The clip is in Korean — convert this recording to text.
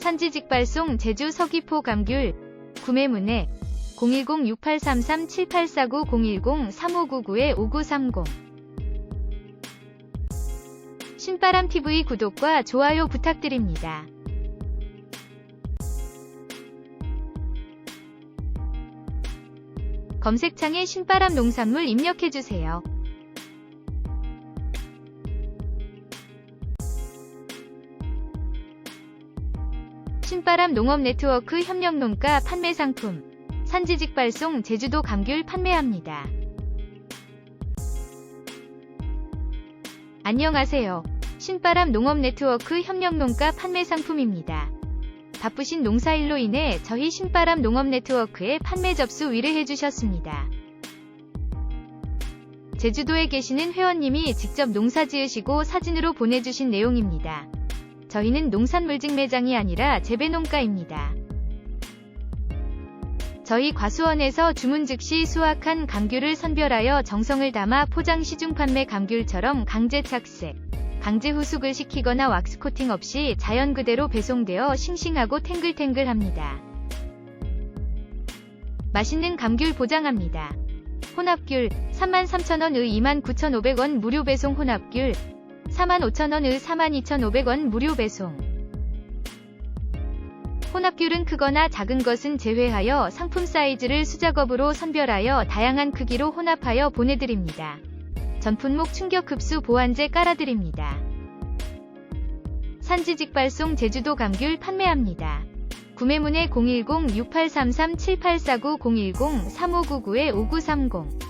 산지 직발송 제주 서귀포 감귤 구매 문의 010-6833-7849 010-3599-5930 신바람TV 구독과 좋아요 부탁드립니다. 검색창에 신바람 농산물 입력해주세요. 신바람 농업 네트워크 협력 농가 판매 상품 산지직 발송 제주도 감귤 판매합니다. 안녕하세요. 신바람 농업 네트워크 협력 농가 판매 상품입니다. 바쁘신 농사일로 인해 저희 신바람 농업 네트워크에 판매 접수 의뢰해 주셨습니다. 제주도에 계시는 회원님이 직접 농사 지으시고 사진으로 보내주신 내용입니다. 저희는 농산물직 매장이 아니라 재배농가입니다. 저희 과수원에서 주문 즉시 수확한 감귤을 선별하여 정성을 담아 포장 시중 판매 감귤처럼 강제 착색, 강제 후숙을 시키거나 왁스 코팅 없이 자연 그대로 배송되어 싱싱하고 탱글탱글합니다. 맛있는 감귤 보장합니다. 혼합귤 33,000원의 29,500원 무료 배송 혼합귤 45,000원의 42,500원 무료 배송 혼합귤은 크거나 작은 것은 제외하여 상품 사이즈를 수작업으로 선별하여 다양한 크기로 혼합하여 보내드립니다. 전품목 충격 흡수 보완제 깔아드립니다. 산지 직 발송 제주도 감귤 판매합니다. 구매문의 010-6833-7849 010-3599-5930